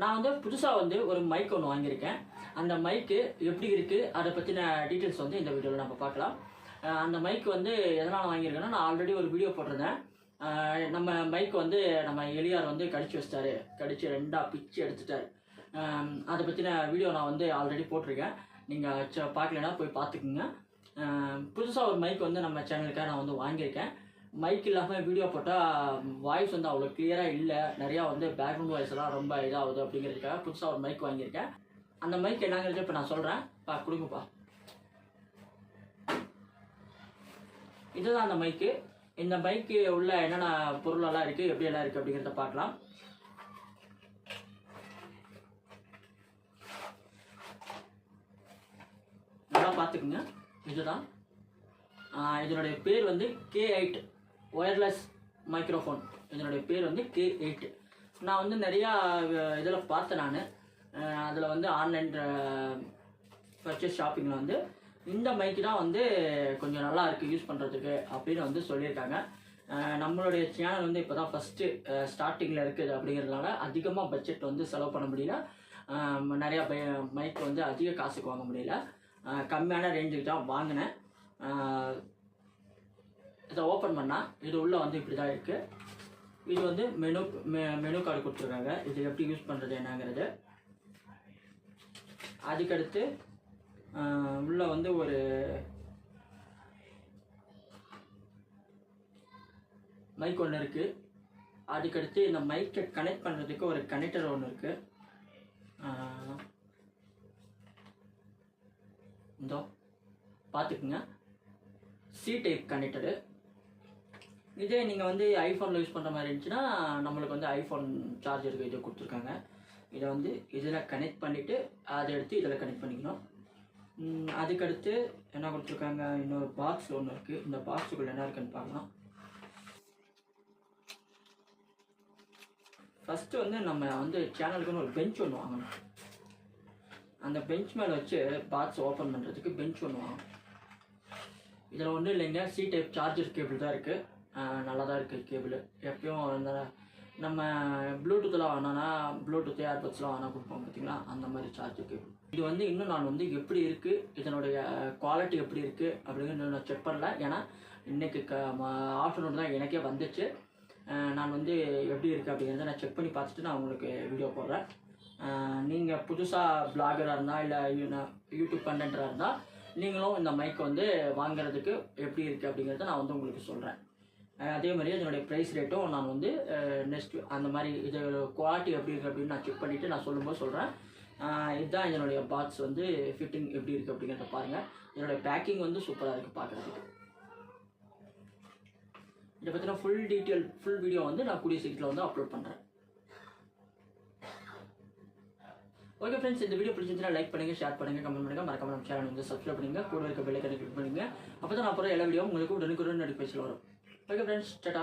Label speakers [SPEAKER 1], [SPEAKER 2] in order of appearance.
[SPEAKER 1] நான் வந்து புதுசாக வந்து ஒரு மைக் ஒன்று வாங்கியிருக்கேன். அந்த மைக்கு எப்படி இருக்குது அதை பற்றின டீட்டெயில்ஸ் வந்து இந்த வீடியோவில் நம்ம பார்க்கலாம். அந்த மைக் வந்து எதனால் வாங்கியிருக்கேன்னா நான் ஆல்ரெடி ஒரு வீடியோ போட்டிருந்தேன். நம்ம மைக் வந்து நம்ம எளியார் வந்து கடிச்சு வச்சிட்டாரு. கடிச்சு ரெண்டாக பிச்சு எடுத்துட்டாரு. அதை பற்றின வீடியோ நான் வந்து ஆல்ரெடி போட்டிருக்கேன். நீங்கள் பார்க்கலன்னா போய் பார்த்துக்குங்க. புதுசாக ஒரு மைக் வந்து நம்ம சேனலுக்காக நான் வந்து வாங்கியிருக்கேன். மைக் இல்லாமல் வீடியோ போட்டால் வாய்ஸ் வந்து அவ்வளோ கிளியராக இல்லை. நிறையா வந்து பேக்ரவுண்ட் வாய்ஸ் எல்லாம் ரொம்ப இதாகுது அப்படிங்கிறதுக்காக புதுசாக ஒரு மைக் வாங்கியிருக்கேன். அந்த மைக் என்னங்கிறது இப்போ நான் சொல்கிறேன் பா கொடுங்கப்பா. இதுதான் அந்த மைக்கு இந்த மைக்கு உள்ள என்னென்ன பொருளெல்லாம் இருக்குது எப்படி எல்லாம் இருக்குது அப்படிங்கிறத பார்க்கலாம். நல்லா பார்த்துக்குங்க. இதுதான். இதனுடைய பேர் வந்து கே எயிட் ஒயர்லெஸ் மைக்ரோஃபோன் இதனுடைய பேர் வந்து கே எயிட் நான் வந்து நிறையா இதில் பார்த்தேன் நான். அதில் வந்து ஆன்லைன் பர்ச்சேஸ் ஷாப்பிங்கில் வந்து இந்த மைக்கு தான் வந்து கொஞ்சம் நல்லா இருக்குது யூஸ் பண்ணுறதுக்கு அப்படின்னு வந்து சொல்லியிருக்காங்க. நம்மளுடைய சேனல் வந்து இப்போ தான் ஃபஸ்ட்டு ஸ்டார்டிங்கில் இருக்குது அப்படிங்கிறதுனால அதிகமாக பட்ஜெட் வந்து செலவு பண்ண முடியல. நிறையா நிறையா மைக் வந்து அதிக காசுக்கு வாங்க முடியல. கம்மியான ரேஞ்சுக்கு தான் வாங்கினேன். இதை ஓப்பன் பண்ணால் இது உள்ளே வந்து இப்படி தான் இருக்குது இது வந்து மெனு மெ- மெனு கார்டு கொடுத்துருக்காங்க இது எப்படி யூஸ் பண்ணுறது என்னங்கிறது. அதுக்கடுத்து உள்ளே வந்து ஒரு மைக் ஒன்று இருக்குது அதுக்கடுத்து இந்த மைக்கை கனெக்ட் பண்ணுறதுக்கு ஒரு கனெக்டர் ஒன்று இருக்குது இந்தோ பார்த்துக்குங்க. சி டைப் கனெக்டரு இதே நீங்கள் வந்து ஐஃபோனில் யூஸ் பண்ணுற மாதிரி இருந்துச்சுன்னா நம்மளுக்கு வந்து ஐஃபோன் சார்ஜருக்கு இது கொடுத்துருக்காங்க. இதை வந்து இதில் கனெக்ட் பண்ணிவிட்டு அதை எடுத்து இதில் கனெக்ட் பண்ணிக்கணும். அதுக்கடுத்து என்ன கொடுத்துருக்காங்க? இன்னொரு பாக்ஸ் ஒன்று இருக்குது இந்த பாக்ஸுக்குள்ளே என்ன இருக்குன்னு பார்க்கலாம். ஃபஸ்ட்டு வந்து நம்ம வந்து சேனலுக்குன்னு ஒரு பெஞ்ச் ஒன்று வாங்கணும். அந்த பெஞ்ச் மேலே வச்சு பாக்ஸ் ஓப்பன் பண்ணுறதுக்கு பெஞ்ச் ஒன்று வாங்கணும். இதில் ஒன்றும் இல்லைங்க சி டைப் சார்ஜர் கேபிள் தான் இருக்குது நல்லா தான் இருக்குது கேபிள் எப்பயும் இந்த நம்ம ப்ளூடூத்தில் வாங்கினா ப்ளூடூத் ஏர்பட்ஸ்லாம் வாங்கினா கொடுப்போம் பார்த்தீங்களா அந்த மாதிரி சார்ஜர் கேபிள் இது வந்து இன்னும் நான் வந்து எப்படி இருக்குது இதனுடைய குவாலிட்டி எப்படி இருக்குது அப்படிங்கிறது நான் செக் பண்ணல. ஏன்னா இன்றைக்கு க ஆஃப்டர்நூன் தான் எனக்கே வந்துச்சு. நான் வந்து எப்படி இருக்குது அப்படிங்கிறத நான் செக் பண்ணி பார்த்துட்டு நான் உங்களுக்கு வீடியோ போடுறேன். நீங்கள் புதுசாக பிளாகராக இருந்தால் இல்லை யூடியூப் கண்டென்டராக இருந்தால் நீங்களும் இந்த மைக் வந்து வாங்குறதுக்கு எப்படி இருக்குது அப்படிங்கிறத நான் வந்து உங்களுக்கு சொல்கிறேன் அதே மாதிரி அதனுடைய ப்ரைஸ் ரேட்டும் நான் வந்து நெக்ஸ்ட் அந்த மாதிரி இது குவாலிட்டி எப்படி இருக்குது அப்படின்னு நான் செக் பண்ணிவிட்டு நான் சொல்லும்போது சொல்கிறேன் இதுதான் இதனுடைய பாக்ஸ் வந்து ஃபிட்டிங் எப்படி இருக்குது அப்படிங்கிறத பாருங்கள் இதனுடைய பேக்கிங் வந்து சூப்பராக இருக்குது பார்க்குறதுக்கு இதை பற்றின ஃபுல் டீட்டெயில் ஃபுல் வீடியோ வந்து நான் கூடிய சீக்கிரத்தில் வந்து அப்லோட் பண்ணுறேன் ஓகே ஃப்ரெண்ட்ஸ் இந்த வீடியோ பிடிச்சிருந்தா லைக் பண்ணுங்க ஷேர் பண்ணுங்க கமெண்ட் பண்ணுங்க. மறக்காம நம்ம சேனல் வந்து சப்ஸ்கிரைப் பண்ணுங்க கூட இருக்க பெல் ஐக்கனை கிளிக் பண்ணுங்க அப்போ தான் நான் அப்புறம் எல்லா வீடியோ உங்களுக்கு உடனுக்குடன் நோட்டிஃபிகேஷன் வரும். Okay friends Tata